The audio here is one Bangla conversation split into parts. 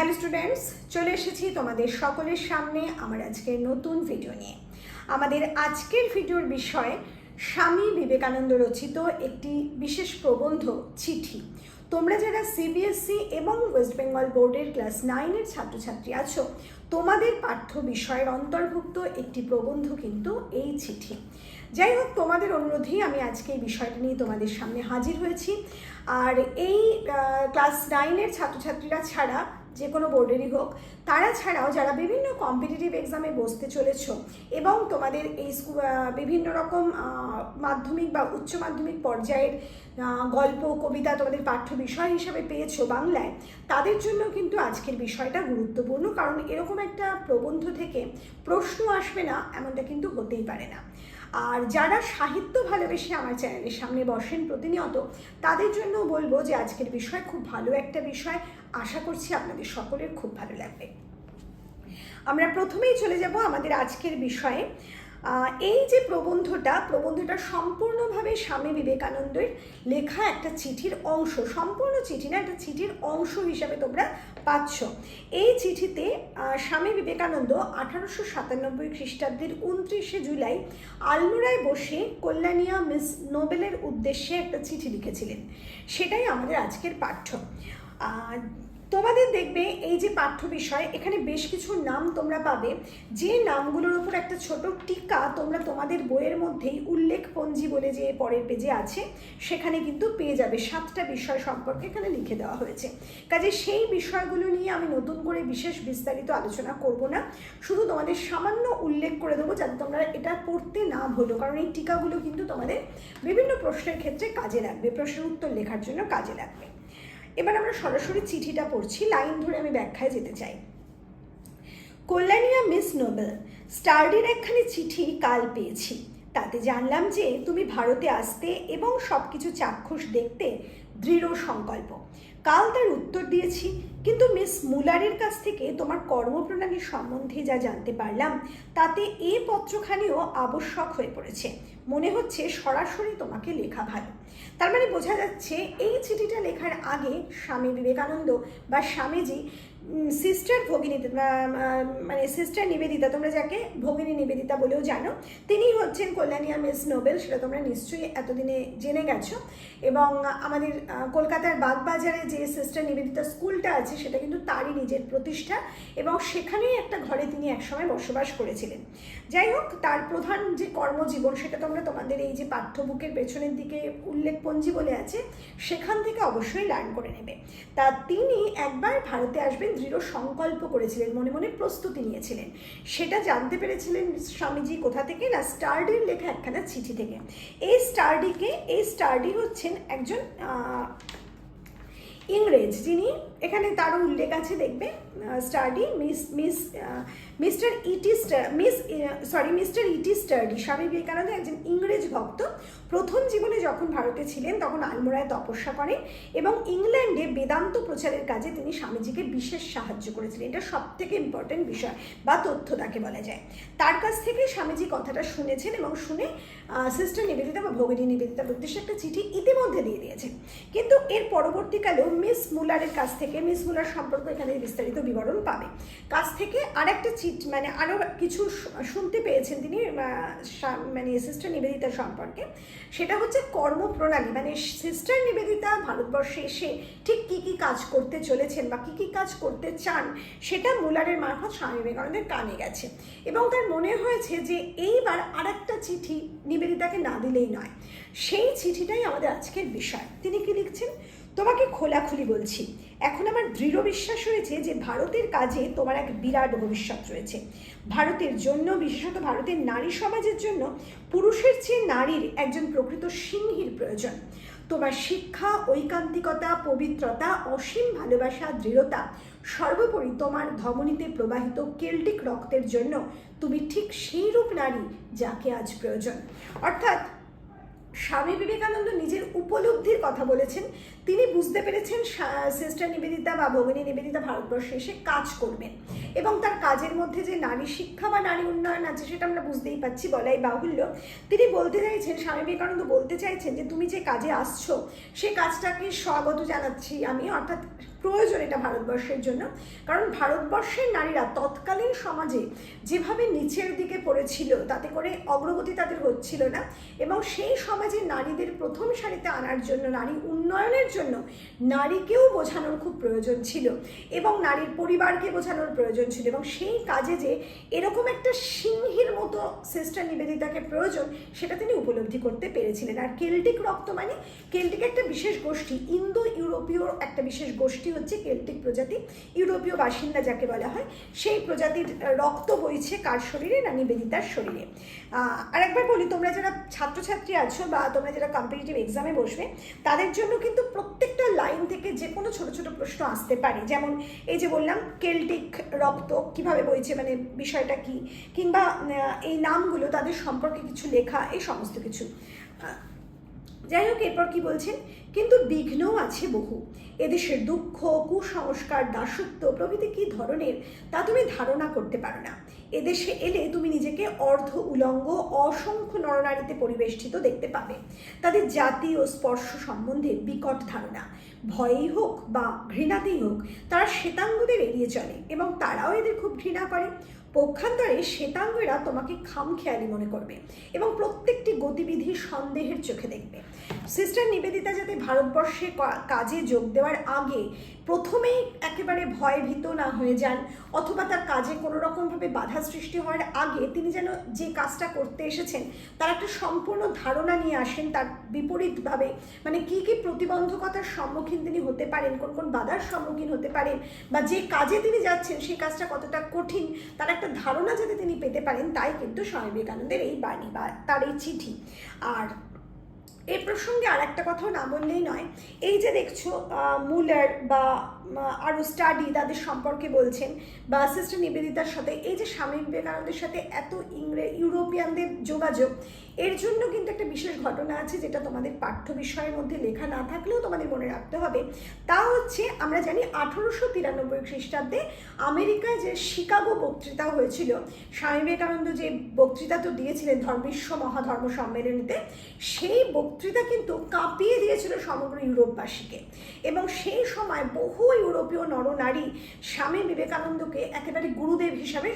হ্যালো স্টুডেন্টস, চলে এসেছি তোমাদের সকলের সামনে আমার আজকের নতুন ভিডিও নিয়ে। আমাদের আজকের ভিডিওর বিষয় স্বামী বিবেকানন্দ রচিত একটি বিশেষ প্রবন্ধ, চিঠি। তোমরা যারা সিবিএসসি E এবং ওয়েস্ট বেঙ্গল বোর্ডের ক্লাস নাইনের ছাত্রছাত্রী আছো, তোমাদের পাঠ্য বিষয়ের অন্তর্ভুক্ত একটি প্রবন্ধ কিন্তু এই চিঠি। যাই হোক, তোমাদের অনুরোধেই আমি আজকে এই বিষয়টা নিয়ে তোমাদের সামনে হাজির হয়েছি। আর এই ক্লাস নাইনের ছাত্রছাত্রীরা ছাড়া যে কোনো বোর্ডেরই হোক, তারা ছাড়াও যারা বিভিন্ন কম্পিটিটিভ এক্সামে বসতে চলেছ এবং তোমাদের এই বিভিন্ন রকম মাধ্যমিক বা উচ্চ মাধ্যমিক পর্যায়ের গল্প, কবিতা তোমাদের পাঠ্য বিষয় হিসাবে পেয়েছ বাংলায়, তাদের জন্য কিন্তু আজকের বিষয়টা গুরুত্বপূর্ণ। কারণ এরকম একটা প্রবন্ধ থেকে প্রশ্ন আসবে না, এমনটা কিন্তু হতেই পারে না। আর যারা সাহিত্য ভালোবেসে আমার চ্যানেলের সামনে বসেন প্রতিনিয়ত, তাদের জন্য বলব যে আজকের বিষয় খুব ভালো একটা বিষয়। আশা করছি আপনাদের সকলের খুব ভালো লাগবে। আমরা প্রথমেই চলে যাব আমাদের আজকের বিষয়ে। এই যে প্রবন্ধটা প্রবন্ধটা সম্পূর্ণভাবে স্বামী বিবেকানন্দের লেখা একটা চিঠির অংশ, সম্পূর্ণ চিঠি না, একটা চিঠির অংশ হিসাবে তোমরা পাচ্ছ। এই চিঠিতে স্বামী বিবেকানন্দ আঠারোশো সাতানব্বই খ্রিস্টাব্দের উনত্রিশে জুলাই আলমোড়ায় বসে কল্যাণিয়া মিস নোবেলের উদ্দেশ্যে একটা চিঠি লিখেছিলেন। সেটাই আমাদের আজকের পাঠ্য। তোমাদের দেখবে এই যে পাঠ্য বিষয়, এখানে বেশ কিছু নাম তোমরা পাবে। যে নামগুলোর উপর একটা ছোট টিকা তোমরা তোমাদের বইয়ের মধ্যেই উল্লেখ পঞ্জি বলে যে পরের পেজে আছে, সেখানে কিন্তু পেয়ে যাবে। সাতটা বিষয় সম্পর্কে এখানে লিখে দেওয়া হয়েছে। কাজে সেই বিষয়গুলো নিয়ে আমি নতুন করে বিশেষ বিস্তারিত আলোচনা করব না। শুধু তোমাদের সামান্য উল্লেখ করে দেবো যাতে তোমরা এটা পড়তে না ভুলো। কারণ এই টিকাগুলো কিন্তু তোমাদের বিভিন্ন প্রশ্নের ক্ষেত্রে কাজে লাগবে। প্রশ্নের উত্তর লেখার জন্য কাজে লাগবে। এবার আমরা সরাসরি চিঠিটা পড়ছি, লাইন ধরে আমি ব্যাখ্যায় যেতে চাই। কল্যাণিয়া মিস নোবেল, স্টার্ডির একখানি চিঠি কাল পেয়েছি। তাতে জানলাম যে তুমি ভারতে আসতে এবং সব কিছু চাক্ষুষ দেখতে দৃঢ় সংকল্প। কাল তার উত্তর দিয়েছি কিন্তু মিস মুলারের কাছ থেকে তোমার কর্মপ্রণালী সম্বন্ধে যা জানতে পারলাম, তাতে এ পত্রখানিও আবশ্যক হয়ে পড়েছে। মনে হচ্ছে সরাসরি তোমাকে লেখা ভালো। তার মানে বোঝা যাচ্ছে এই চিঠিটা লেখার আগে স্বামী বিবেকানন্দ বা স্বামীজি সিস্টার ভগিনীতে মানে সিস্টার নিবেদিতা, তোমরা যাকে ভগিনী নিবেদিতা বলেও জানো, তিনি হচ্ছেন কল্যাণিয়া মিস নোবেল, সেটা তোমরা নিশ্চয়ই এতদিনে জেনে গেছো। এবং আমাদের কলকাতার বাগবাজারে যে সিস্টার নিবেদিতা স্কুলটা আছে, সেটা কিন্তু তারই নিজের প্রতিষ্ঠা, এবং সেখানেই একটা ঘরে তিনি একসময় বসবাস করেছিলেন। যাই হোক, তার প্রধান যে কর্মজীবন, সেটা তোমরা তোমাদের এই যে পাঠ্যবুকের পেছনের দিকে উল্লেখপঞ্জি বলে আছে, সেখান থেকে অবশ্যই লার্ন করে নেবে। তা তিনি একবার ভারতে আসবেন দৃঢ় সংকল্প করেছিলেন, মনে মনে প্রস্তুতি নিয়েছিলেন। সেটা জানতে পেরেছিলেন স্বামীজি কোথা থেকে? না, স্টার্ডির লেখা একখানা চিঠি থেকে। এই স্টার্ডিকে, এই স্টার্ডি হচ্ছেন একজন ইংরেজ যিনি এখানে তারও উল্লেখ আছে, দেখবে study, miss miss mister ET miss sorry mister ET study, Swami Vivekananda একজন ইংরেজ ভক্ত। প্রথম জীবনে যখন ভারতে ছিলেন, তখন আলমোড়ায় তপস্যা করেন এবং ইংল্যান্ডে বেদান্ত প্রচারের কাজে তিনি স্বামীজিকে বিশেষ সাহায্য করেছিলেন। এটা সব থেকে ইম্পর্টেন্ট বিষয় বা তথ্য তাকে বলা যায়। তার কাছ থেকে স্বামীজি কথাটা শুনেছেন এবং শুনে সিস্টার নিবেদিতা বা ভগিনী নিবেদিতার উদ্দেশ্যে একটা চিঠি ইতিমধ্যে দিয়ে দিয়েছেন কিন্তু এর পরবর্তীকালেও মিস মুলারের কাছ থেকে মিস মুলার সম্পর্কে এখানে বিস্তারিত বিবরণ পাবে। কাছ থেকে আরেকটা চিঠ মানে আরও কিছু শুনতে পেয়েছেন তিনি মানে সিস্টার নিবেদিতা সম্পর্কে। সেটা হচ্ছে কর্মপ্রণালী মানে সিস্টার নিবেদিতা ভারতবর্ষে এসে ঠিক কী কী কাজ করতে চলেছেন বা কী কী কাজ করতে চান, সেটা মুলারের মারফত স্বামী বিবেকানন্দের কানে গেছে। এবং তার মনে হয়েছে যে এইবার আরেকটা চিঠি নিবেদিতাকে না দিলেই নয়। সেই চিঠিটাই আমাদের আজকের বিষয়। তিনি কি লিখছেন? তোমাকে খোলাখুলি বলছি, এখন আমার দৃঢ় বিশ্বাস হয়েছে যে ভারতের কাজে তোমার এক বিরাট ভবিষ্যৎ রয়েছে। ভারতের জন্য, বিশেষত ভারতের নারী সমাজের জন্য, পুরুষের চেয়ে নারীর একজন প্রকৃত সিংহীর প্রয়োজন। তোমার শিক্ষা, ঐকান্তিকতা, পবিত্রতা, অসীম ভালোবাসা, দৃঢ়তা, সর্বোপরি তোমার ধমনীতে প্রবাহিত কেল্টিক রক্তের জন্য তুমি ঠিক সেই রূপ নারী যাকে আজ প্রয়োজন। অর্থাৎ স্বামী বিবেকানন্দ নিজের উপলব্ধির কথা বলেছেন। তিনি বুঝতে পেরেছেন সিস্টার নিবেদিতা বা ভগিনী নিবেদিতা ভারতবর্ষে এসে কাজ করবেন এবং তার কাজের মধ্যে যে নারী শিক্ষা বা নারী উন্নয়ন আছে সেটা আমরা বুঝতেই পাচ্ছি বলাই বাহুল্য। তিনি বলতে চাইছেন, স্বামী বিবেকানন্দ বলতে চাইছেন যে, তুমি যে কাজে আসছো, সে কাজটাকে স্বাগত জানাচ্ছি আমি অর্থাৎ প্রয়োজন এটা ভারতবর্ষের জন্য। কারণ ভারতবর্ষের নারীরা তৎকালীন সমাজে যেভাবে নিচের দিকে পড়েছিল, তাতে করে অগ্রগতি তাদের হচ্ছিল না এবং সেই সমাজে নারীদের প্রথম সারিতে আনার জন্য, নারী উন্নয়নের জন্য নারীকেও বোঝানোর খুব প্রয়োজন ছিল এবং নারীর পরিবারকে বোঝানোর প্রয়োজন ছিল এবং সেই কাজে যে এরকম একটা সিংহীর মতো সিস্টার নিবেদিতাকে প্রয়োজন, সেটা তিনি উপলব্ধি করতে পেরেছিলেন। আর কেল্টিক রক্ত মানে কেল্টিক একটা বিশেষ গোষ্ঠী ইন্দো ইউরোপীয় একটা বিশেষ গোষ্ঠী হচ্ছে কেল্টিক প্রজাতি। ইউরোপীয় বাসিন্দা যাকে বলা হয়, সেই প্রজাতির রক্ত বইছে কার শরীরে? না নিবেদিতার শরীরে। আর একবার বলি, তোমরা যারা ছাত্রছাত্রী আছো বা তোমরা যারা কম্পিটিটিভ এক্সামে বসবে, তাদের জন্য কিন্তু প্রত্যেকটা লাইন থেকে যে কোনো ছোট ছোট প্রশ্ন আসতে পারে। যেমন এই যে বললাম, কেল্টিক রক্ত কীভাবে বইছে মানে বিষয়টা কি? কিংবা এই নামগুলো, তাদের সম্পর্কে কিছু লেখা, এই সমস্ত কিছু। যাই হোক, এরপর কি বলছেন? কিন্তু বিঘ্নও আছে বহু। এদেশের দুঃখ, কুসংস্কার, দাসত্ব প্রভৃতি কি ধরনের, তা তুমি ধারণা করতে পারো না। এদেশে এলে তুমি নিজেকে অর্ধ উলঙ্গ, অসংখ্য নরনারীতে পরিবেষ্টিত দেখতে পাবে। তাদের জাতি ও স্পর্শ সম্বন্ধে বিকট ধারণা। ভয়েই হোক বা ঘৃণাতেই হোক, তারা শ্বেতাঙ্গদের এড়িয়ে চলে এবং তারাও এদের খুব ঘৃণা করে। পক্ষান্তরে শ্বেতাঙ্গেরা তোমাকে খামখেয়ালি মনে করবে এবং প্রত্যেকটি গতিবিধি সন্দেহের চোখে দেখবে। সিস্টার নিবেদিতা যাতে ভারতবর্ষে কাজে যোগ দেওয়ার আগে প্রথমেই একেবারে ভয়ভীত না হয়ে যান, অথবা তার কাজে কোনো রকমভাবে বাধা সৃষ্টি হওয়ার আগে তিনি যেন যে কাজটা করতে এসেছেন, তার একটা সম্পূর্ণ ধারণা নিয়ে আসেন, তার বিপরীতভাবে। মানে কি কি প্রতিবন্ধকতার সম্মুখীন তিনি হতে পারেন, কোন কোন বাধার সম্মুখীন হতে পারেন, বা যে কাজে তিনি যাচ্ছেন সেই কাজটা কতটা কঠিন, তার একটা ধারণা যাতে তিনি পেতে পারেন, তাই কিন্তু স্বামী বিবেকানন্দের এই বাণী বা তার এই চিঠি। আর এই প্রসঙ্গে আর একটা কথাও না বললেই নয়। এই যে দেখছ মুলার বা আরও স্টাডি তাদের সম্পর্কে বলছেন বা সিস্টার নিবেদিতার সাথে, এই যে স্বামী বিবেকানন্দের সাথে এত ইংরে ইউরোপিয়ানদের যোগাযোগ এর জন্য কিন্তু একটা বিশেষ ঘটনা আছে যেটা তোমাদের পাঠ্য বিষয়ের মধ্যে লেখা না থাকলেও তোমাদের মনে রাখতে হবে। তা হচ্ছে, আমরা জানি আঠেরোশো তিরানব্বই খ্রিস্টাব্দে আমেরিকায় যে শিকাগো বক্তৃতা হয়েছিল, স্বামী বিবেকানন্দ যে বক্তৃতা তো দিয়েছিলেন ধর্ম বিশ্ব মহাধর্ম সম্মেলনীতে, সেই বক্তৃতা কিন্তু কাঁপিয়ে দিয়েছিল সমগ্র ইউরোপবাসীকে। এবং সেই সময় বহু ইউরোপীয় নরনারী স্বামী বিবেকানন্দকে একেবারে গুরুদেব হিসাবে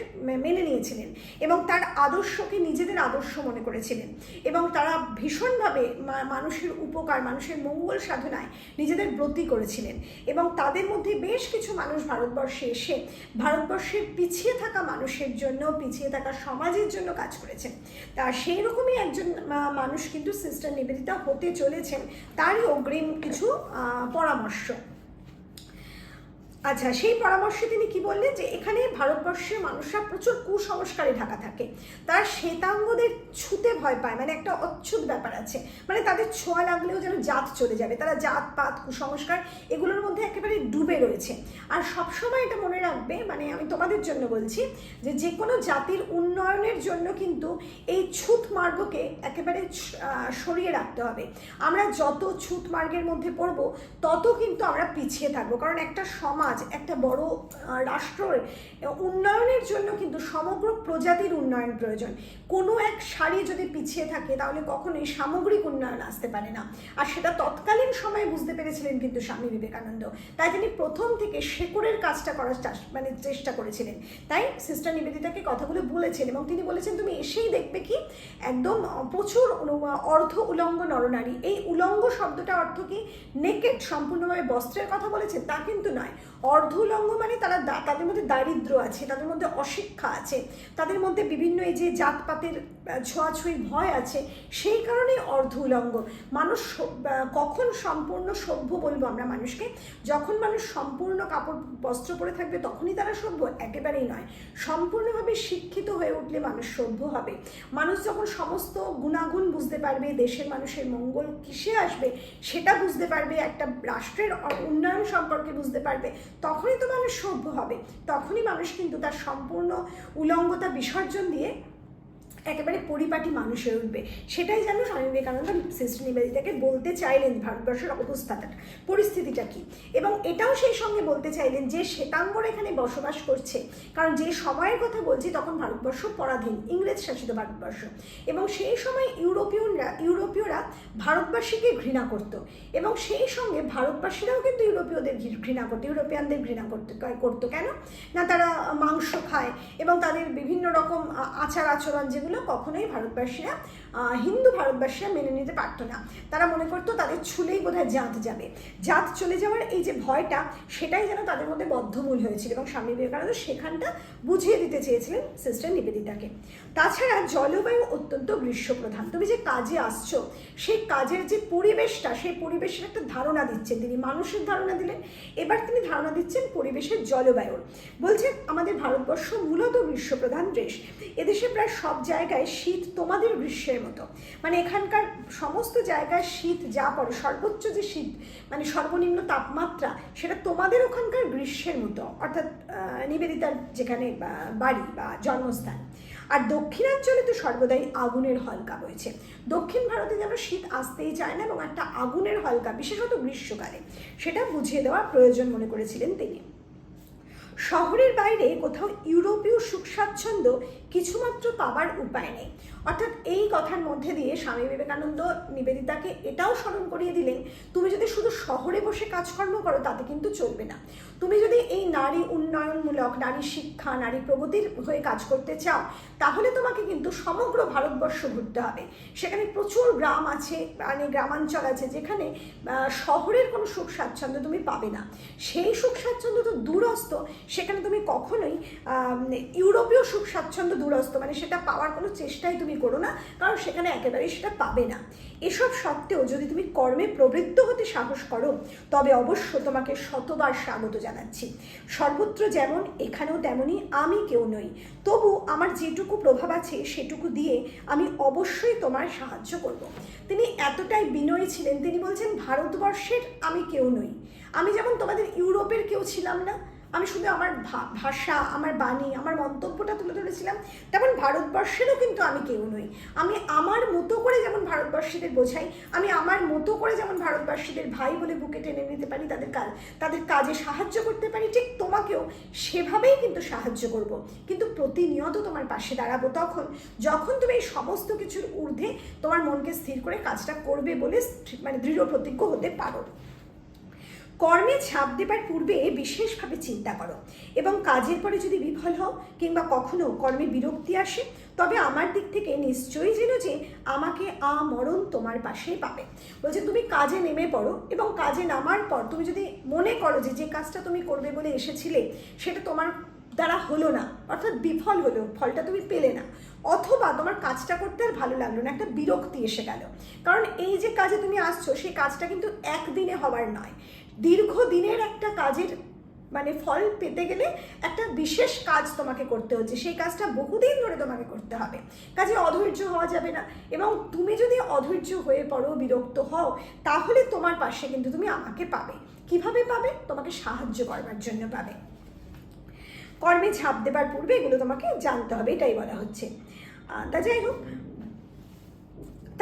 মেনে নিয়েছিলেন এবং তার আদর্শকে নিজেদের আদর্শ মনে করেছিলেন। এবং তারা ভীষণভাবে মানুষের উপকার, মানুষের মঙ্গল সাধনায় নিজেদের ব্রতী করেছিলেন। এবং তাদের মধ্যে বেশ কিছু মানুষ ভারতবর্ষে এসে ভারতবর্ষের পিছিয়ে থাকা মানুষের জন্য, পিছিয়ে থাকা সমাজের জন্য কাজ করেছেন। তা সেই রকমই একজন মানুষ কিন্তু সিস্টার নিবেদিতা হতে চলেছেন। তারই অগ্রিম কিছু পরামর্শ। আচ্ছা সেই পরামর্শে তিনি কি বললেন যে এখানে ভারতবর্ষের মানুষরা প্রচুর কুসংস্কারে ঢাকা থাকে। তারা শ্বেতাঙ্গদের ছুতে ভয় পায় মানে একটা অচ্ছুত ব্যাপার আছে। মানে তাদের ছোঁয়া লাগলেও যেন জাত চলে যাবে, তারা জাত পাত কুসংস্কার এগুলোর মধ্যে একেবারে ডুবে রয়েছে। আর সবসময় এটা মনে রাখবে মানে আমি তোমাদের জন্য বলছি যে যে কোনো জাতির উন্নয়নের জন্য কিন্তু এই ছুত মার্গকে একেবারে সরিয়ে রাখতে হবে। আমরা যত ছুত মার্গের মধ্যে পড়ব, তত কিন্তু আমরা পিছিয়ে থাকব। কারণ একটা সমাজ একটা বড় রাষ্ট্রের উন্নয়নের জন্য কিন্তু সমগ্র প্রজাতির উন্নয়ন প্রয়োজন। কোনো এক সারি যদি পিছিয়ে থাকে, তাহলে কখনোই সামগ্রিক উন্নয়ন আসতে পারে না। আর সেটা তৎকালীন সময়ে বুঝতে পেরেছিলেন কিন্তু স্বামী বিবেকানন্দ। তাই তিনি প্রথম থেকে শেকড়ের কাজটা করার মানে চেষ্টা করেছিলেন। তাই সিস্টার নিবেদিতাকে কথাগুলো বলেছেন এবং তিনি বলেছেন, তুমি এসেই দেখবে কি? একদম প্রচুর অর্ধ উলঙ্গ নরনারী। এই উলঙ্গ শব্দটা অর্থ কি? নেকেড সম্পূর্ণভাবে বস্ত্রের কথা বলেছে তা কিন্তু নয়। অর্ধ উলঙ্গ মানে তারা তাদের মধ্যে দারিদ্র আছে, তাদের মধ্যে অশিক্ষা আছে, তাদের মধ্যে বিভিন্ন এই যে জাতপাতের আহ, ছোঁয়াছুঁয়ি ভয় আছে সেই কারণেই অর্ধ উলঙ্গ। মানুষ কখন সম্পূর্ণ সভ্য বলব আমরা মানুষকে? যখন মানুষ সম্পূর্ণ কাপড় বস্ত্র পরে থাকবে তখনই তারা সভ্য একেবারেই নয়। সম্পূর্ণভাবে শিক্ষিত হয়ে উঠলে মানুষ সভ্য হবে। মানুষ যখন সমস্ত গুণাগুণ বুঝতে পারবে দেশের মানুষের মঙ্গল কিসে আসবে সেটা বুঝতে পারবে একটা রাষ্ট্রের উন্নয়ন সম্পর্কে বুঝতে পারবে তখনই তো মানুষ সভ্য হবে। তখনই মানুষ কিন্তু তার সম্পূর্ণ উলঙ্গতা বিসর্জন দিয়ে একেবারে পরিপাটি মানুষ হয়ে উঠবে। সেটাই যেন স্বামী বিবেকানন্দ সিস্টার নিবেদিতাকে বলতে চাইলেন ভারতবর্ষের অবস্থাটা পরিস্থিতিটা কি? এবং এটাও সেই সঙ্গে বলতে চাইলেন যে শ্বেতাঙ্গরা এখানে বসবাস করছে। কারণ যে সময়ের কথা বলছি, তখন ভারতবর্ষ পরাধীন, ইংরেজ শাসিত ভারতবর্ষ। এবং সেই সময় ইউরোপীয়নরা ইউরোপীয়রা ভারতবাসীকে ঘৃণা করত। এবং সেই সঙ্গে ভারতবাসীরাও কিন্তু ইউরোপীয়দের ঘৃণা করতো, ইউরোপিয়ানদের ঘৃণা করতে করতো। কেন? না তারা মাংস খায় এবং তাদের বিভিন্ন রকম আচার আচরণ যেগুলো কখনোই ভারতবাসীরা হিন্দু ভারতবাসীরা মেনে নিতে পারতো না। তারা মনে করতো তাদের ছুলেই বোধহয় জাত যাবে। জাত চলে যাওয়ার এই যে ভয়টা, সেটাই যেন তাদের মধ্যে বদ্ধমূল হয়েছিল এবং স্বামী বিবেকানন্দ সেখানটা বুঝিয়ে দিতে চেয়েছিলেন সিস্টার নিবেদিতাকে। তাছাড়া জলবায়ু অত্যন্ত গ্রীষ্মপ্রধান। তুমি যে কাজে আসছো, সেই কাজের যে পরিবেশটা, সেই পরিবেশের একটা ধারণা দিচ্ছেন। তিনি মানুষের ধারণা দিলেন, এবার তিনি ধারণা দিচ্ছেন পরিবেশের জলবায়ুর। বলছেন, আমাদের ভারতবর্ষ মূলত গ্রীষ্মপ্রধান দেশ। এদেশে প্রায় সব জায়গায় শীত তোমাদের গ্রীষ্মের মতো। মানে এখানকার সমস্ত জায়গায় শীত যা পড়ে, সর্বোচ্চ যে শীত মানে সর্বনিম্ন তাপমাত্রা, সেটা তোমাদের ওখানকার গ্রীষ্মের মতো। অর্থাৎ নিবেদিতার যেখানে বাড়ি বা জন্মস্থান। আর দক্ষিণাঞ্চলে তো সর্বদাই আগুনের হলকা রয়েছে দক্ষিণ ভারতে যেন শীত আসতেই চায় না এবং একটা আগুনের হলকা, বিশেষত গ্রীষ্মকালে, সেটা বুঝিয়ে দেওয়ার প্রয়োজন মনে করেছিলেন তিনি। শহরের বাইরে কোথাও ইউরোপীয় সুখ স্বাচ্ছন্দ্য কিছুমাত্র পাবার উপায় নেই। অর্থাৎ এই কথার মধ্যে দিয়ে স্বামী বিবেকানন্দ নিবেদিতাকে এটাও স্মরণ করিয়ে দিলেন, তুমি যদি শুধু শহরে বসে কাজকর্ম করো, তাতে কিন্তু চলবে না। তুমি যদি এই নারী উন্নয়নমূলক, নারী শিক্ষা, নারী প্রগতির হয়ে কাজ করতে চাও, তাহলে তোমাকে কিন্তু সমগ্র ভারতবর্ষ ঘুরতে হবে। সেখানে প্রচুর গ্রাম আছে মানে গ্রামাঞ্চল আছে, যেখানে শহরের কোনো সুখ স্বাচ্ছন্দ্য তুমি পাবে না। সেই সুখ স্বাচ্ছন্দ্য তো দূরস্থ, সেখানে তুমি কখনোই ইউরোপীয় সুখ স্বাচ্ছন্দ্য দূরস্থ মানে সেটা পাওয়ার কোনো চেষ্টাই তুমি করো না, কারণ সেখানে একেবারেই সেটা পাবে না। এসব সত্ত্বেও যদি তুমি কর্মে প্রবৃত্ত হতে সাহস করো, তবে অবশ্য তোমাকে শতবার স্বাগত জানাচ্ছি। সর্বত্র যেমন, এখানেও তেমনই আমি কেউ নই। তবু আমার যেটুকু প্রভাব আছে, সেটুকু দিয়ে আমি অবশ্যই তোমার সাহায্য করব। তিনি এতটাই বিনয়ী ছিলেন, তিনি বলছেন, ভারতবর্ষের আমি কেউ নই। আমি যেমন তোমাদের ইউরোপের কেউ ছিলাম না আমি শুধু আমার ভাষা, আমার বাণী, আমার মন্তব্যটা তুলে ধরেছিলাম, তেমন ভারতবর্ষেরও কিন্তু আমি কেউ নই। আমি আমার মতো করে যেমন ভারতবর্ষীদের বোঝাই, আমি আমার মতো করে যেমন ভারতবাসীদের ভাই বলে বুকে টেনে নিতে পারি, তাদের কাজ, তাদের কাজে সাহায্য করতে পারি, ঠিক তোমাকেও সেভাবেই কিন্তু সাহায্য করব। কিন্তু প্রতিনিয়ত তোমার পাশে দাঁড়াবো তখন, যখন তুমি এই সমস্ত কিছুর ঊর্ধ্বে তোমার মনকে স্থির করে কাজটা করবে বলে মানে দৃঢ় প্রতিজ্ঞ হতে পারো। কর্মে ছাপ দেবার পূর্বে বিশেষভাবে চিন্তা করো। এবং কাজের পরে যদি বিফল হও কিংবা কখনো কর্মে বিরক্তি আসে, তবে আমার দিক থেকে নিশ্চয়ই জেনো যে আমাকে আমরণ তোমার পাশেই পাবে। বলছে, তুমি কাজে নেমে পড়ো এবং কাজে নামার পর তুমি যদি মনে করো যে যে কাজটা তুমি করবে বলে এসেছিলে, সেটা তোমার দ্বারা হলো না। অর্থাৎ বিফল হলো, ফলটা তুমি পেলে না। অথবা তোমার কাজটা করতে আর ভালো লাগল না, একটা বিরক্তি এসে গেল। কারণ এই যে কাজে তুমি আসছো সেই কাজটা কিন্তু একদিনে হবার নয়। দীর্ঘ দিনের একটা কাজের মানে ফল পেতে গেলে একটা বিশেষ কাজ তোমাকে করতে হচ্ছে। সেই কাজটা বহুদিন ধরে তোমাকে করতে হবে। কাজে অধৈর্য হওয়া যাবে না এবং তুমি যদি অধৈর্য হয়ে পড়ো, বিরক্ত হও, তাহলে তোমার পাশে কিন্তু তুমি আমাকে পাবে। কীভাবে পাবে? তোমাকে সাহায্য করবার জন্য পাবে। কর্মে ঝাঁপ দেবার পূর্বে এগুলো তোমাকে জানতে হবে, এটাই বলা হচ্ছে। তা যাই হোক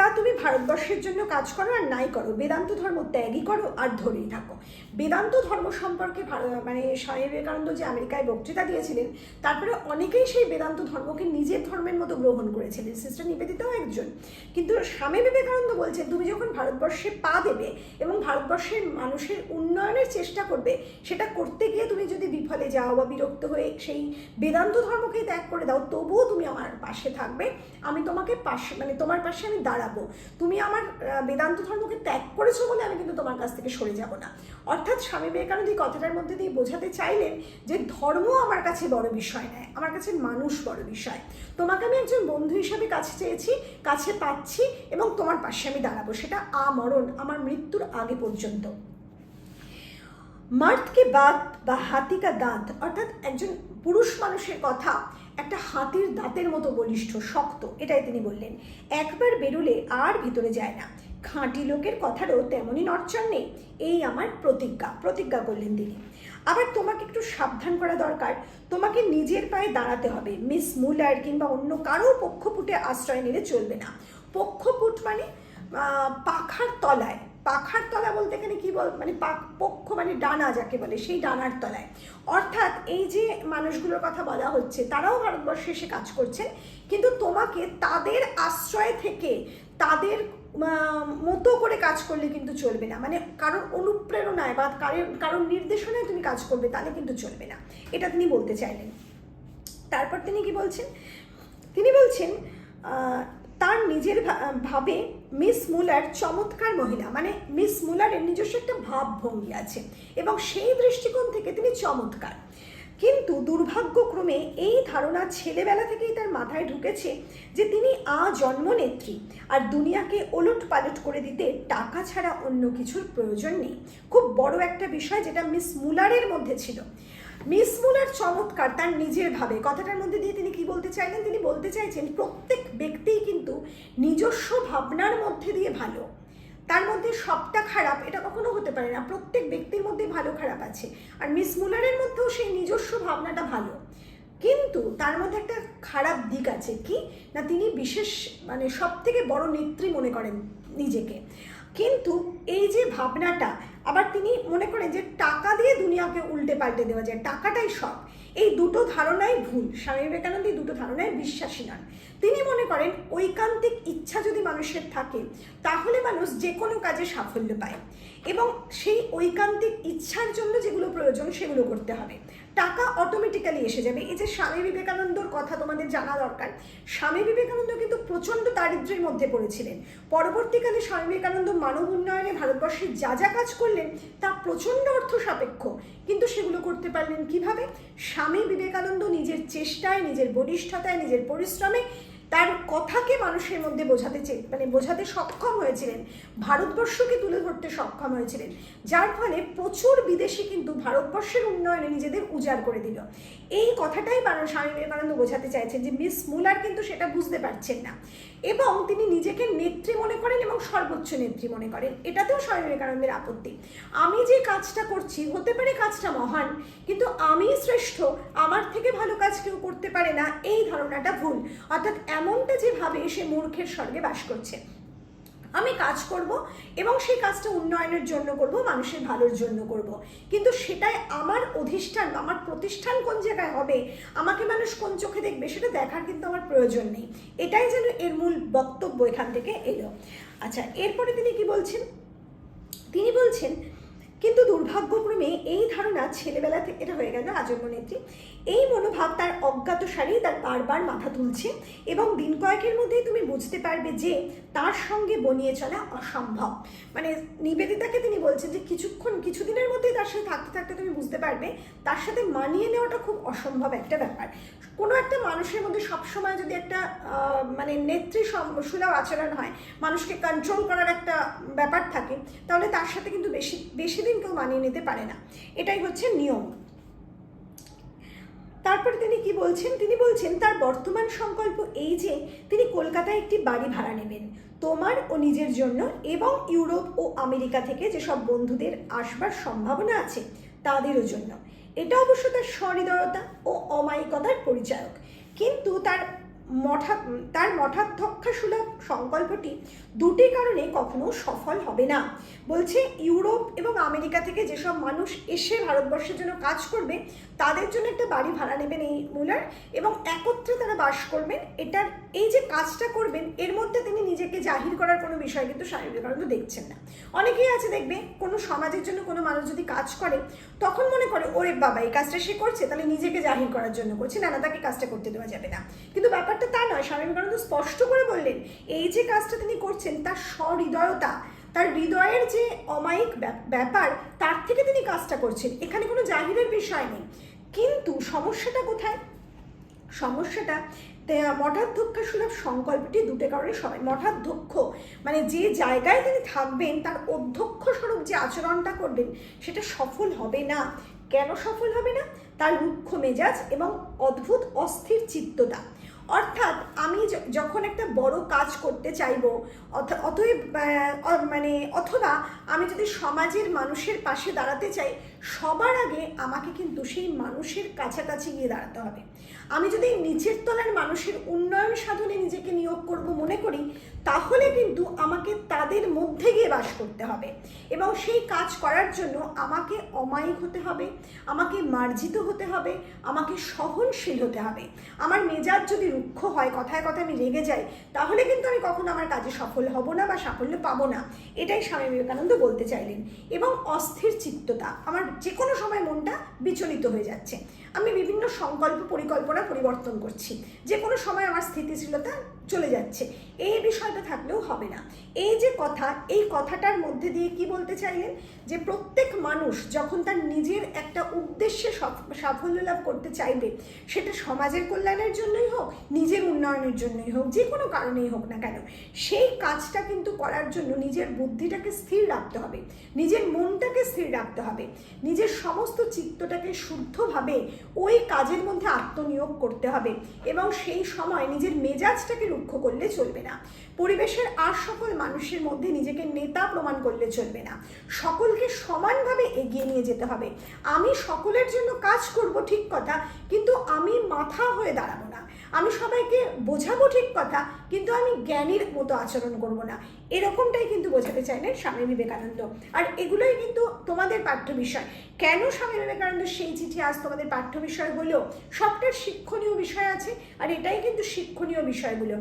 তা তুমি ভারতবর্ষের জন্য কাজ করো আর নাই করো। বেদান্ত ধর্ম ত্যাগই করো আর ধরেই থাকো। বেদান্ত ধর্ম সম্পর্কে মানে স্বামী বিবেকানন্দ যে আমেরিকায় বক্তৃতা দিয়েছিলেন, তারপরে অনেকেই সেই বেদান্ত ধর্মকে নিজের ধর্মের মতো গ্রহণ করেছিলেন। সিস্টার নিবেদিতাও একজন। কিন্তু স্বামী বিবেকানন্দ বলছেন, তুমি যখন ভারতবর্ষে পা দেবে এবং ভারতবর্ষের মানুষের উন্নয়নের চেষ্টা করবে, সেটা করতে গিয়ে তুমি যদি বিফলে যাও বা বিরক্ত হয়ে সেই বেদান্ত ধর্মকে ত্যাগ করে দাও, তবুও তুমি আমার পাশে থাকবে। আমি তোমাকে পাশে মানে তোমার পাশে আমি দাঁড়াবো। তুমি আমার বেদান্ত ধর্মকে ত্যাগ করেছ বলে আমি কিন্তু তোমার কাছ থেকে সরে যাব না। অর্থাৎ স্বামী বিবেকানন্দ এই কথাটার মধ্যে দিয়ে বোঝাতে চাইলেন যে ধর্ম আমার কাছে বড় বিষয় নয়, আমার কাছে মানুষ বড় বিষয়। তোমাকে আমি একজন বন্ধু হিসাবে কাছে চেয়েছি, কাছে পাচ্ছি এবং তোমার পাশে আমি দাঁড়াবো। সেটা আমরণ, আমার মৃত্যুর আগে পর্যন্ত। মার্থকে বাদ বা হাতিকা দাঁত, অর্থাৎ একজন পুরুষ মানুষের কথা একটা হাতির দাঁতের মতো বলিষ্ঠ, শক্ত, এটাই তিনি বললেন। একবার বেরোলে আর ভিতরে যায় না। খাঁটি লোকের কথারও তেমনই নড়চড় নেই। এই আমার প্রতিজ্ঞা প্রতিজ্ঞা করলেন তিনি। আবার তোমাকে একটু সাবধান করা দরকার। তোমাকে নিজের পায়ে দাঁড়াতে হবে। মিস মুলার কিংবা অন্য কারও পক্ষপুটে আশ্রয় নিলে চলবে না। পক্ষপুট মানে পাখার তলায়। পাখার তলা বলতে এখানে কি বল মানে পাক- পক্ষ মানে ডানা যাকে বলে, সেই ডানার তলায়। অর্থাৎ এই যে মানুষগুলোর কথা বলা হচ্ছে, তারাও ভারতবর্ষে এসে কাজ করছেন। কিন্তু তোমাকে তাদের আশ্রয় থেকে তাদের মতো করে কাজ করলে কিন্তু চলবে না। মানে কারোর অনুপ্রেরণায় বা কারোর নির্দেশনায় তুমি কাজ করবে, তাহলে কিন্তু চলবে না। এটা তিনি বলতে চাইলেন। তারপর তিনি কি বলছেন? তিনি বলছেন তার নিজের ভাবে মিস মুলার চমৎকার মহিলা মানে মিস মুলারের নিজস্ব একটা ভাবভঙ্গি আছে এবং সেই দৃষ্টিকোণ থেকে তিনি চমৎকার। কিন্তু দুর্ভাগ্যক্রমে এই ধারণা ছেলেবেলা থেকেই তার মাথায় ঢুকেছে যে তিনি আ জন্মনেত্রী আর দুনিয়াকে ওলট পালট করে দিতে টাকা ছাড়া অন্য কিছুর প্রয়োজন নেই। খুব বড় একটা বিষয় যেটা মিস মুলারের মধ্যে ছিল। মিস মুলার চমৎকার, তার নিজের ভাবে। কথাটার মধ্যে দিয়ে তিনি কি বলতে চাইলেন? তিনি বলতে চাইছেন, প্রত্যেক ব্যক্তিই কিন্তু নিজস্ব ভাবনার মধ্যে দিয়ে ভালো। তার মধ্যে সবটা খারাপ এটা কখনো হতে পারে না। প্রত্যেক ব্যক্তির মধ্যে ভালো খারাপ আছে। আর মিস মুলারের মধ্যেও সেই নিজস্ব ভাবনাটা ভালো। কিন্তু তার মধ্যে একটা খারাপ দিক আছে কি? না, তিনি বিশেষ মানে সব থেকে বড় নেত্রী মনে করেন নিজেকে। কিন্তু এই যে ভাবনাটা, আবার তিনি মনে করেন যে টাকা দিয়ে দুনিয়াকে উল্টে পাল্টে দেওয়া যায়, টাকাটাই সব এই দুটো ধারণাই ভুল, স্বামী বিবেকানন্দ এই দুটো ধারণায় বিশ্বাসী নন তিনি মনে করেন ঐকান্তিক ইচ্ছা যদি মানুষের থাকে, তাহলে মানুষ যে কোনো কাজে সাফল্য পায়। এবং সেই ঐকান্তিক ইচ্ছার জন্য যেগুলো প্রয়োজন, সেগুলো করতে হবে। টাকা অটোমেটিক্যালি এসে যাবে। এই যে স্বামী বিবেকানন্দর কথা তোমাদের জানা দরকার। স্বামী বিবেকানন্দ কিন্তু প্রচণ্ড দারিদ্র্যের মধ্যে পড়েছিলেন। পরবর্তীকালে স্বামী বিবেকানন্দ মানব উন্নয়নে ভারতবর্ষে যা যা কাজ করলেন, তা প্রচণ্ড অর্থ সাপেক্ষ। কিন্তু সেগুলো করতে পারলেন কীভাবে? স্বামী বিবেকানন্দ নিজের চেষ্টায়, নিজের বলিষ্ঠতায়, নিজের পরিশ্রমে তার কথাকে মানুষের মধ্যে বোঝাতে মানে বোঝাতে সক্ষম হয়েছিলেন। ভারতবর্ষকে তুলে ধরতে সক্ষম হয়েছিলেন। যার ফলে প্রচুর বিদেশি কিন্তু ভারতবর্ষের উন্নয়নে নিজেদের উজাড় করে দিল। এই কথাটাই মানুষ স্বামী বিবেকানন্দ বোঝাতে চাইছেন যে মিস মুলার কিন্তু সেটা বুঝতে পারছেন না। এবং তিনি নিজেকে নেত্রী মনে করেন এবং সর্বোচ্চ নেত্রী মনে করেন। এটাতেও স্বামী বিবেকানন্দের আপত্তি। আমি যে কাজটা করছি, হতে পারে কাজটা মহান, কিন্তু আমি শ্রেষ্ঠ, আমার থেকে ভালো কাজ কেউ করতে পারে না, এই ধারণাটা ভুল। অর্থাৎ এমনটা যে ভাবে সে মূর্খের স্বর্গে বাস করছে। আমি কাজ করব এবং সেই কাজটা উন্নয়নের জন্য করব, মানুষের ভালোর জন্য করব। কিন্তু সেটাই আমার অধিষ্ঠান বা আমার প্রতিষ্ঠান কোন জায়গায় হবে, আমাকে মানুষ কোন চোখে দেখবে সেটা দেখার কিন্তু আমার প্রয়োজন নেই। এটাই যেন এর মূল বক্তব্য এখান থেকে এলো। আচ্ছা এরপরে তিনি কি বলছেন? তিনি বলছেন কিন্তু দুর্ভাগ্যক্রমে এই ধারণা ছেলেবেলা থেকে এটা হয়ে গেল আজন্ম নেত্রী। এই মনোভাব তার অজ্ঞাত সারি তার বারবার মাথা তুলছে এবং দিন কয়েকের মধ্যেই তুমি বুঝতে পারবে যে তার সঙ্গে বনিয়ে চলা অসম্ভব। মানে নিবেদিতাকে তিনি বলছেন যে কিছুক্ষণ, কিছুদিনের মধ্যেই তার সাথে থাকতে থাকতে তুমি বুঝতে পারবে, তার সাথে মানিয়ে নেওয়াটা খুব অসম্ভব একটা ব্যাপার। কোনো একটা মানুষের মধ্যে সবসময় যদি একটা মানে নেত্রী সুলভ আচরণ হয়, মানুষকে কন্ট্রোল করার একটা ব্যাপার থাকে, তাহলে তার সাথে কিন্তু বেশি বেশি দিন কেউ মানিয়ে নিতে পারে না। এটাই হচ্ছে নিয়ম। তারপরে তিনি কি বলছেন? তিনি বলছেন, তার বর্তমান সংকল্প এই যে, তিনি কলকাতায় একটি বাড়ি ভাড়া নেবেন। তোমার ও নিজের জন্য এবং ইউরোপ ও আমেরিকা থেকে যেসব বন্ধুদের আসবার সম্ভাবনা আছে তাদেরও জন্য। এটা অবশ্য তার সহৃদয়তা ও অমায়িকতার পরিচায়ক কিন্তু তার মঠা, তার মঠাধ্যক্ষা সুলভ সংকল্পটি দুটি কারণে কখনো সফল হবে না। বলছে, ইউরোপ এবং আমেরিকা থেকে যেসব মানুষ এসে ভারতবর্ষের জন্য কাজ করবে, তাদের জন্য একটা বাড়ি ভাড়া নেবেন এই মুলার এবং একত্রে তারা বাস করবেন। এটার, এই যে কাজটা করবেন, এর মধ্যে তিনি নিজেকে জাহির করার কোনো বিষয় কিন্তু স্বামী বিবেকানন্দ দেখছেন না। অনেকেই আছে দেখবে, কোনো সমাজের জন্য কোনো মানুষ যদি কাজ করে, তখন মনে করে, ওরে বাবা, এই কাজটা সে করছে, তাহলে নিজেকে জাহির করার জন্য করছে। না, তাকে কাজটা করতে দেওয়া যাবে না। কিন্তু ব্যাপারটা তা নয়, স্বামী বিবেকানন্দ স্পষ্ট করে বললেন, এই যে কাজটা তিনি করছেন, তার সহৃদয়তা তার হৃদয়ের যে অমায়িক ব্যাপ- ব্যাপার, তার থেকে তিনি কাজটা করছেন। এখানে কোনো জাহিরের বিষয় নেই। কিন্তু সমস্যাটা কোথায়? সমস্যাটা মঠাধ্যক্ষ সুলভ সংকল্পটি দুটো কারণে সবাই মঠাধ্যক্ষ মানে যে জায়গায় তিনি থাকবেন, তার অধ্যক্ষ স্বরূপ যে আচরণটা করবেন, সেটা সফল হবে না। কেন সফল হবে না? তার রুক্ষ মেজাজ এবং অদ্ভুত অস্থির চিত্ততা। অর্থাৎ আমি যখন একটা বড় কাজ করতে চাইব অতএব মানে অথবা আমি যদি সমাজের মানুষের পাশে দাঁড়াতে চাই, সবার আগে আমাকে কিন্তু সেই মানুষের কাছাকাছি গিয়ে দাঁড়াতে হবে। আমি যদি নিচের তলার মানুষের উন্নয়ন সাধনে নিজেকে নিয়োগ করব মনে করি, তাহলে কিন্তু আমাকে তাদের মধ্যে গিয়ে বাস করতে হবে। এবং সেই কাজ করার জন্য আমাকে অমায়িক হতে হবে, আমাকে মার্জিত হতে হবে, আমাকে সহনশীল হতে হবে। আমার মেজাজ যদি রুক্ষ হয়, কথায় কথায় আমি রেগে যাই, তাহলে কিন্তু আমি কখনো আমার কাজে সফল হব না বা সাফল্য পাবো না। এটাই স্বামী বিবেকানন্দ বলতে চাইলেন। এবং অস্থির চিত্ততা, আমার যে কোনো সময় মনটা বিচলিত হয়ে যাচ্ছে। আমি বিভিন্ন সংকল্প পরিকল্পনা পরিবর্তন করছি। যে কোনো সময় আমার স্থিতিশীলতা চলে যাচ্ছে। এই বিষয়টা থাকলেও হবে না। এই যে কথা, এই কথাটার মধ্যে দিয়ে কি বলতে চাইলেন? যে প্রত্যেক মানুষ যখন তার নিজের একটা উদ্দেশ্যে সাফল্য লাভ করতে চাইবে, সেটা সমাজের কল্যাণের জন্যই হোক, নিজের উন্নয়নের জন্যই হোক, যে কোনো কারণেই হোক না কেন, সেই কাজটা কিন্তু করার জন্য নিজের বুদ্ধিটাকে স্থির রাখতে হবে, নিজের মনটাকে স্থির রাখতে হবে, নিজের সমস্ত চিত্তটাকে শুদ্ধভাবে ওই কাজের মধ্যে আত্মনিয়োগ করতে হবে এবং সেই সময় নিজের মেজাজটাকে রুক্ষ করলে চলবে না, পরিবেশের আর সকল মানুষের মধ্যে নিজেকে নেতা প্রমাণ করলে চলবে না সকলকে সমানভাবে এগিয়ে নিয়ে যেতে হবে। আমি সকলের জন্য কাজ করব, ঠিক কথা, কিন্তু আমি মাথা হয়ে দাঁড়াবো না। আমি সবাইকে বোঝাবো, ঠিক কথা, কিন্তু আমি জ্ঞানীর মতো আচরণ করব না। এরকমটাই কিন্তু বোঝাতে চাইলেন স্বামী বিবেকানন্দ। আর এগুলোই কিন্তু তোমাদের পাঠ্য বিষয়। কেন স্বামী বিবেকানন্দ সেই চিঠি আজ তোমাদের পাঠ্য বিষয় হলো? সবটার শিক্ষণীয় বিষয় আছে, আর এটাই কিন্তু শিক্ষণীয় বিষয়গুলো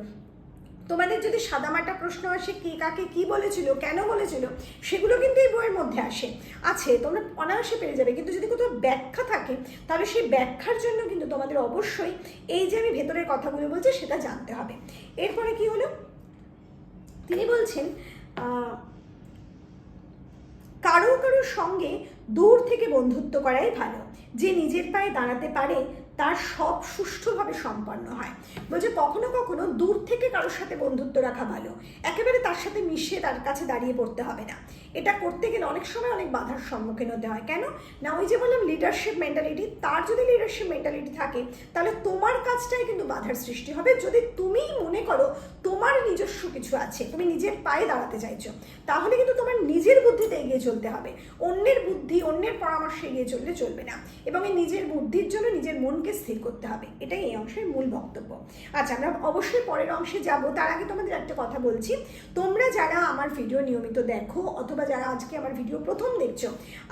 তোমাদের যদি সাদামাটা প্রশ্ন আসে কে কাকে কি বলেছিল, কেন বলেছিল, সেগুলো কিন্তু এই বইয়ের মধ্যে আসে। আছে, তোমরা অনায়াসে পেয়ে যাবে, কিন্তু যদি কোথাও ব্যাখ্যা থাকে, তাহলে সেই ব্যাখ্যার জন্য কিন্তু তোমাদের অবশ্যই এই যে আমি ভেতরের কথাগুলো বলছি, সেটা জানতে হবে। এরপরে কি হলো? তিনি বলছেন কারও কারোর সঙ্গে দূর থেকে বন্ধুত্ব করাই ভালো। যে নিজের পায়ে দাঁড়াতে পারে তার সব সুষ্ঠুভাবে সম্পন্ন হয়। বলছে, কখনো কখনো দূর থেকে কারোর সাথে বন্ধুত্ব রাখা ভালো। একেবারে তার সাথে মিশে তার কাছে দাঁড়িয়ে পড়তে হবে না। এটা করতে গেলে অনেক সময় অনেক বাধার সম্মুখীন হতে হয়। কেন? না, ওই যে বললাম লিডারশিপ মেন্টালিটি তার যদি লিডারশিপ মেন্টালিটি থাকে, তাহলে তোমার কাজটাই কিন্তু বাধার সৃষ্টি হবে। যদি তুমি মনে করো তোমার নিজস্ব কিছু আছে, তুমি নিজের পায়ে দাঁড়াতে চাইছো, তাহলে কিন্তু তোমার নিজের বুদ্ধিতে এগিয়ে চলতে হবে। অন্যের বুদ্ধি, অন্যের পরামর্শে এগিয়ে চললে চলবে না। এবং এই নিজের বুদ্ধির জন্য নিজের মনকে স্থির করতে হবে। এটাই এই অংশের মূল বক্তব্য। আচ্ছা আমরা অবশ্যই পরের অংশে যাব। তার আগে তোমাদের একটা কথা বলছি। তোমরা যারা আমার ভিডিও নিয়মিত দেখো অথবা যারা আজকে আমার ভিডিও প্রথম দেখছ,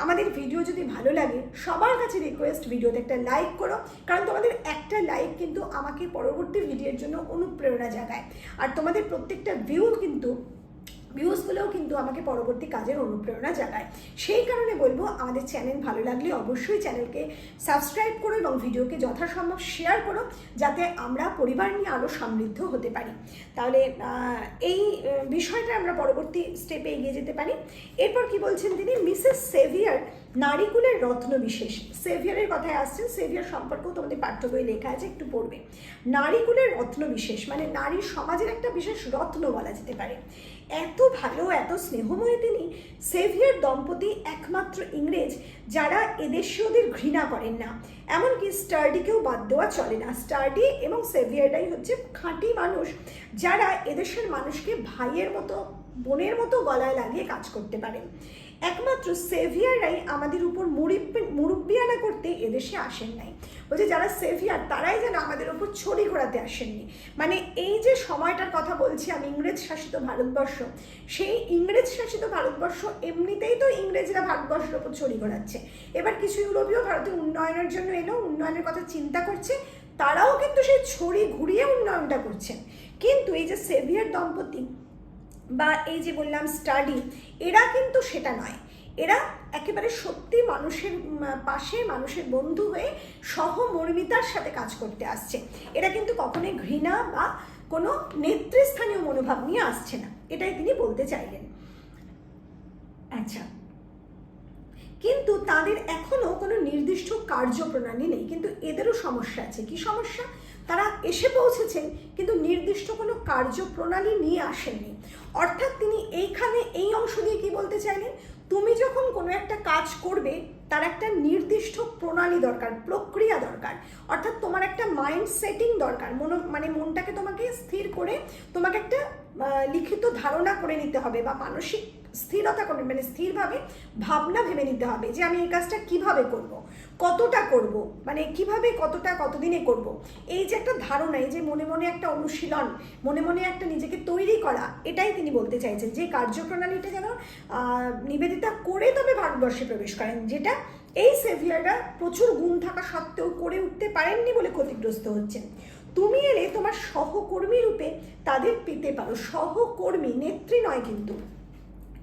আমাদের ভিডিও যদি ভালো লাগে, সবার কাছে রিকোয়েস্ট ভিডিওতে একটা লাইক করো। কারণ তোমাদের একটা লাইক কিন্তু আমাকে পরবর্তী ভিডিওর জন্য অনুপ্রেরণা জাগায়। আর তোমাদের প্রত্যেকটা ভিউ কিন্তু ভিউজগুলোও কিন্তু আমাকে পরবর্তী কাজের অনুপ্রেরণা জাগায় সেই কারণে বলব, আমাদের চ্যানেল ভালো লাগলে অবশ্যই চ্যানেলকে সাবস্ক্রাইব করো এবং ভিডিওকে যথাসম্ভব শেয়ার করো, যাতে আমরা পরিবার নিয়ে আরও সমৃদ্ধ হতে পারি। তাহলে এই বিষয়টা আমরা পরবর্তী স্টেপে এগিয়ে যেতে পারি। এরপর কি বলছেন তিনি? মিসেস সেভিয়ার নারীকুলের রত্ন বিশেষ। সেভিয়ারের কথায় আসছেন সেভিয়ার সম্পর্কেও তোমাদের পাঠ্য বই লেখা আছে, একটু পড়বে। নারীকুলের রত্ন বিশেষ মানে নারী সমাজের একটা বিশেষ রত্ন বলা যেতে পারে। এত ভালো, এত স্নেহময় তিনি সেভিয়ার দম্পতি একমাত্র ইংরেজ যারা এদেশীয়দের ঘৃণা করেন না। এমনকি স্টার্ডিকেও বাদ দেওয়া চলে না। স্টার্ডি এবং সেভিয়ারটাই হচ্ছে খাঁটি মানুষ যারা এদেশের মানুষকে ভাইয়ের মতো, বোনের মতো গলায় লাগিয়ে কাজ করতে পারেন। একমাত্র সেভিয়াররাই আমাদের উপর মুরিব্বি মুরব্বিয়ানা করতে এদেশে আসেন নাই। বলছে যারা সেভিয়ার, তারাই যেন আমাদের উপর ছড়ি ঘোরাতে আসেননি। মানে এই যে সময়টার কথা বলছি আমি, ইংরেজ শাসিত ভারতবর্ষ, সেই ইংরেজ শাসিত ভারতবর্ষ এমনিতেই তো ইংরেজরা ভারতবর্ষের ওপর ছড়ি ঘোরাচ্ছে। এবার কিছু ইউরোপীয় ভারতের উন্নয়নের জন্য এলো, উন্নয়নের কথা চিন্তা করছে, তারাও কিন্তু সেই ছড়ি ঘুরিয়ে উন্নয়নটা করছেন কিন্তু এই যে সেভিয়ার দম্পতি বা এই যে বললাম স্টাডি এরা কিন্তু সেটা নয়। এরা একেবারে সত্যি মানুষের পাশে মানুষের বন্ধু হয়ে সহমর্মিতার সাথে কাজ করতে আসছে। এরা কিন্তু কখনোই ঘৃণা বা কোনো নেতৃস্থানীয় মনোভাব নিয়ে আসছে না। এটাই তিনি বলতে চাইলেন। আচ্ছা। কিন্তু তাদের এখনও কোনো নির্দিষ্ট কার্যপ্রণালী নেই, কিন্তু এদেরও সমস্যা আছে। কি সমস্যা? তারা এসে পৌঁছেছেন, কিন্তু নির্দিষ্ট কোনো কার্যপ্রণালী নিয়ে আসেননি। অর্থাৎ তিনি এইখানে এই অংশ দিয়ে কি বলতে চাইলেন? তুমি যখন কোনো একটা কাজ করবে তার একটা নির্দিষ্ট প্রণালী দরকার, প্রক্রিয়া দরকার। অর্থাৎ তোমার একটা মাইন্ড সেটিং দরকার। মন মানে মনটাকে তোমাকে স্থির করে তোমাকে একটা লিখিত ধারণা করে নিতে হবে বা মানসিক স্থিরতা করে মানে স্থিরভাবে ভাবনা ভেবে নিতে হবে যে আমি এই কাজটা কীভাবে করব, কতটা করব মানে কীভাবে কতটা, কতদিনে করব। এই যে একটা ধারণা, এই যে মনে মনে একটা অনুশীলন, মনে মনে একটা নিজেকে তৈরি করা, এটাই তিনি বলতে চাইছেন। যে কার্যপ্রণালীটা যেন নিবেদিতা করে তবে ভারতবর্ষে প্রবেশ করেন, যেটা এই সেভিয়াররা প্রচুর গুণ থাকা সত্ত্বেও করে উঠতে পারেননি বলে ক্ষতিগ্রস্ত হচ্ছেন তুমি এলে তোমার সহকর্মী রূপে তাদের পেতে পারো। সহকর্মী নেত্রী নয় কিন্তু।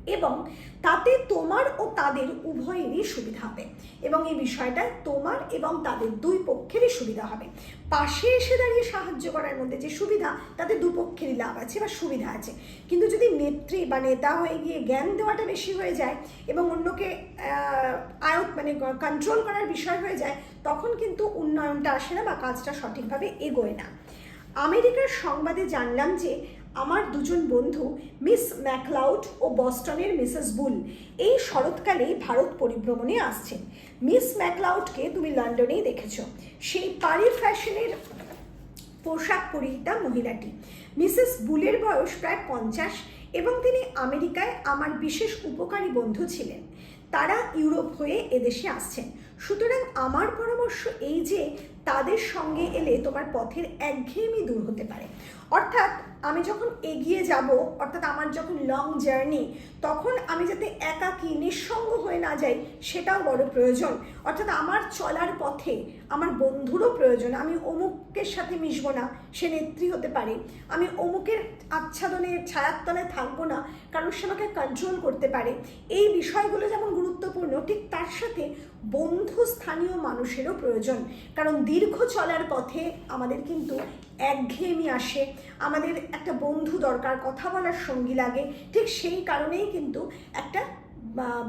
এবং তাতে তোমার ও তাদের উভয়েরই সুবিধা হবে। এবং এই বিষয়টা তোমার এবং তাদের দুই পক্ষেরই সুবিধা হবে। পাশে এসে দাঁড়িয়ে সাহায্য করার মধ্যে যে সুবিধা তাতে দুপক্ষেরই লাভ আছে বা সুবিধা আছে। কিন্তু যদি নেত্রী বা নেতা হয়ে গিয়ে জ্ঞান দেওয়াটা বেশি হয়ে যায় এবং অন্যকে আয়ত মানে কন্ট্রোল করার বিষয় হয়ে যায়, তখন কিন্তু উন্নয়নটা আসে না বা কাজটা সঠিকভাবে এগোয় না। আমেরিকার সংবাদে জানলাম যে আমার দুজন বন্ধু, মিস ম্যাকলাউড ও বস্টনের মিসেস বুল, এই শরৎকালেই ভারত পরিভ্রমণে আসছেন। মিস ম্যাকলাউডকে তুমি লন্ডনেই দেখেছ। সেই পারি ফ্যাশনের পোশাক পরিহিতা মহিলাটি। মিসেস বুলের বয়স প্রায় পঞ্চাশ এবং তিনি আমেরিকায় আমার বিশেষ উপকারী বন্ধু ছিলেন। তারা ইউরোপ হয়ে এদেশে আসছেন। সুতরাং আমার পরামর্শ এই যে, তাদের সঙ্গে এলে তোমার পথের একঘেয়েমি দূর হতে পারে। অর্থাৎ আমি যখন এগিয়ে যাব, অর্থাৎ আমার যখন লং জার্নি তখন আমি যাতে একাকী নিঃসঙ্গ হয়ে না যাই, সেটাও বড় প্রয়োজন। অর্থাৎ আমার চলার পথে, আমার বন্ধুরও প্রয়োজন। আমি অমুকের সাথে মিশবো না, সে নেত্রী হতে পারে। আমি অমুকের আচ্ছাদনে ছায়ার তলায় থাকব না, কারণ সে আমাকে কন্ট্রোল করতে পারে। এই বিষয়গুলো যেমন গুরুত্বপূর্ণ, ঠিক তার সাথে বন্ধু স্থানীয় মানুষেরও প্রয়োজন। কারণ দীর্ঘ চলার পথে আমাদের কিন্তু একঘেয়েমি আসে। আমাদের একটা বন্ধু দরকার, কথা বলার সঙ্গী লাগে। ঠিক সেই কারণেই কিন্তু একটা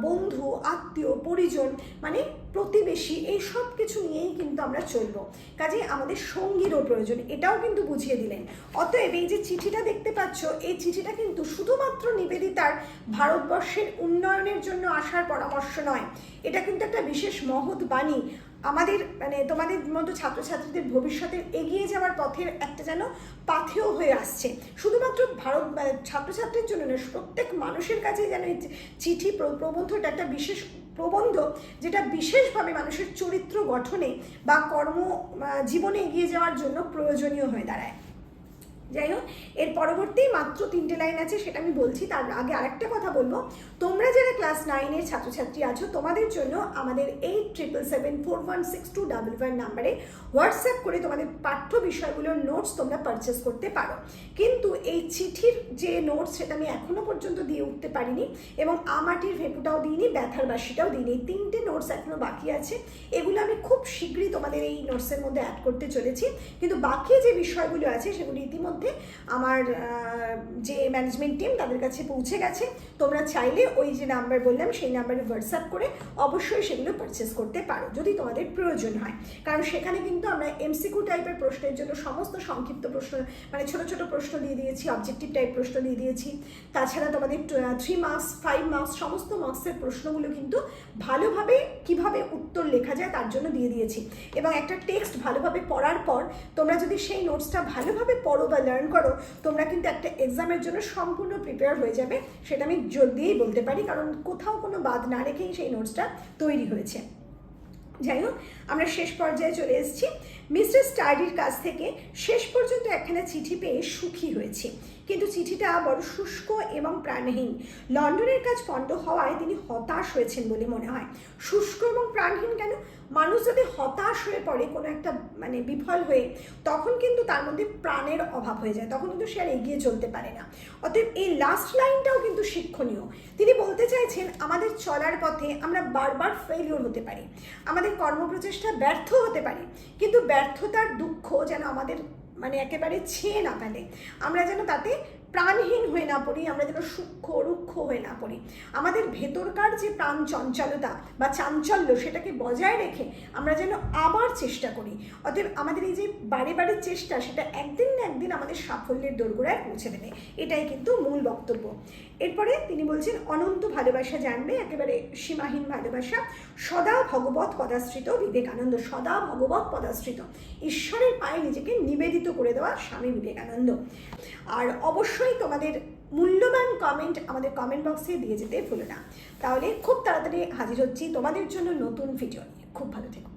বন্ধু, আত্মীয়, পরিজন মানে প্রতিবেশী, এই সব কিছু নিয়েই কিন্তু আমরা চলবো। কাজে আমাদের সঙ্গীরও প্রয়োজন, এটাও কিন্তু বুঝিয়ে দিলেন। অতএব এই যে চিঠিটা দেখতে পাচ্ছ, এই চিঠিটা কিন্তু শুধুমাত্র নিবেদিতার ভারতবর্ষের উন্নয়নের জন্য আসার পরামর্শ নয়। এটা কিন্তু একটা বিশেষ মহৎ বাণী। আমাদের মানে তোমাদের মতো ছাত্রছাত্রীদের ভবিষ্যতে এগিয়ে যাওয়ার পথের একটা যেন পাথেও হয়ে আসছে। শুধুমাত্র ভারত ছাত্রছাত্রীর জন্য না প্রত্যেক মানুষের কাছে যেন এই চিঠি প্রবন্ধটা একটা বিশেষ প্রবন্ধ, যেটা বিশেষভাবে মানুষের চরিত্র গঠনে বা কর্ম জীবনে এগিয়ে যাওয়ার জন্য প্রয়োজনীয় হয়ে দাঁড়ায়। যাই হোক, এর পরবর্তী মাত্র তিনটে লাইন আছে, সেটা আমি বলছি, তার আগে আরেকটা কথা বলব। তোমরা যারা ক্লাস নাইনের ছাত্রছাত্রী আছো, তোমাদের জন্য আমাদের eight triple seven four one six two double one নাম্বারে হোয়াটসঅ্যাপ করে তোমাদের পাঠ্য বিষয়গুলোর নোটস তোমরা পারচেস করতে পারো। কিন্তু এই চিঠির যে নোটস সেটা আমি এখনও পর্যন্ত দিয়ে উঠতে পারিনি এবং আমাটির ভেপুটাও দিইনি, ব্যথার বাসিটাও দিইনি। এই তিনটে নোটস এখনও বাকি আছে। এগুলো আমি খুব শীঘ্রই তোমাদের এই নোটসের মধ্যে অ্যাড করতে চলেছি। কিন্তু বাকি যে বিষয়গুলো আছে, সেগুলো ইতিমধ্যে আমার যে ম্যানেজমেন্ট টিম তাদের কাছে পৌঁছে গেছে। তোমরা চাইলে ওই যে নাম্বার বললাম, সেই নাম্বারে হোয়াটসঅ্যাপ করে অবশ্যই সেগুলো পারচেস করতে পারো, যদি তোমাদের প্রয়োজন হয়। কারণ সেখানে কিন্তু আমরা এমসিকিউ টাইপের প্রশ্নের জন্য সমস্ত সংক্ষিপ্ত প্রশ্ন মানে ছোট ছোট প্রশ্ন দিয়ে দিয়েছি অবজেক্টিভ টাইপ প্রশ্ন দিয়ে দিয়েছি। তাছাড়া তোমাদের থ্রি মার্কস ফাইভ মার্কস সমস্ত মার্কসের প্রশ্নগুলো কিন্তু ভালোভাবে কীভাবে উত্তর লেখা যায় তার জন্য দিয়ে দিয়েছি। এবং একটা টেক্সট ভালোভাবে পড়ার পর তোমরা যদি সেই নোটসটা ভালোভাবে পড়ো বা লার্ন করো, তোমরা কিন্তু একটা এক্সামের জন্য সম্পূর্ণ প্রিপেয়ার হয়ে যাবে। সেটা আমি জোর দিয়েই বলতে পারি, কারণ কোথাও কোনো বাদ না রেখেই সেই নোটসটা তৈরি হয়েছে। যাই হোক, আমরা শেষ পর্যায়ে চলে এসেছি। মিস্টার স্টাডির কাছ থেকে শেষ পর্যন্ত একখানা চিঠি পেয়ে সুখী হয়েছি। কিন্তু চিঠিটা বড় শুষ্ক এবং প্রাণহীন। লন্ডনের কাজ পণ্ড হওয়ায় তিনি হতাশ হয়েছেন বলে মনে হয়। শুষ্ক এবং প্রাণহীন কেন? মানুষ যদি হতাশ হয়ে পড়ে কোনো একটা মানে বিফল হয়ে, তখন কিন্তু তার মধ্যে প্রাণের অভাব হয়ে যায়। তখন কিন্তু সে আর এগিয়ে চলতে পারে না। অতএব এই লাস্ট লাইনটাও কিন্তু শিক্ষণীয়। তিনি বলতে চাইছেন, আমাদের চলার পথে আমরা বারবার ফেলিওর হতে পারি। আমাদের কর্মপ্রচেষ্টা ব্যর্থ হতে পারে। কিন্তু ব্যর্থতার দুঃখ যেন আমাদের মানে একেবারে ছেয়ে না ফেলে। আমরা যেন তাতে প্রাণহীন হয়ে না পড়ি, আমরা যেন সূক্ষ্ম, রুক্ষ হয়ে না পড়ি। আমাদের ভেতরকার যে প্রাণ চঞ্চলতা বা চাঞ্চল্য, সেটাকে বজায় রেখে আমরা যেন আবার চেষ্টা করি। অতএব আমাদের এই যে বারে বারে চেষ্টা, সেটা একদিন না একদিন আমাদের সাফল্যের দোরগোড়ায় পৌঁছে দেবে। এটাই কিন্তু মূল বক্তব্য। এরপরে তিনি বলছেন, অনন্ত ভালোবাসা জানবে, একেবারে সীমাহীন ভালোবাসা, সদা ভগবত পদাশ্রিত বিবেকানন্দ, সদা ভগবত পদাশ্রিত। ঈশ্বরের পায়ে নিজেকে নিবেদিত করে দেওয়া স্বামী বিবেকানন্দ। আর অবশ্যই তোমাদের মূল্যবান কমেন্ট আমাদের কমেন্ট বক্সে দিয়ে যেতে ভুলো না। তাহলে খুব তাড়াতাড়ি হাজির হচ্ছি তোমাদের জন্য নতুন ভিডিও নিয়ে। খুব ভালো থেকো।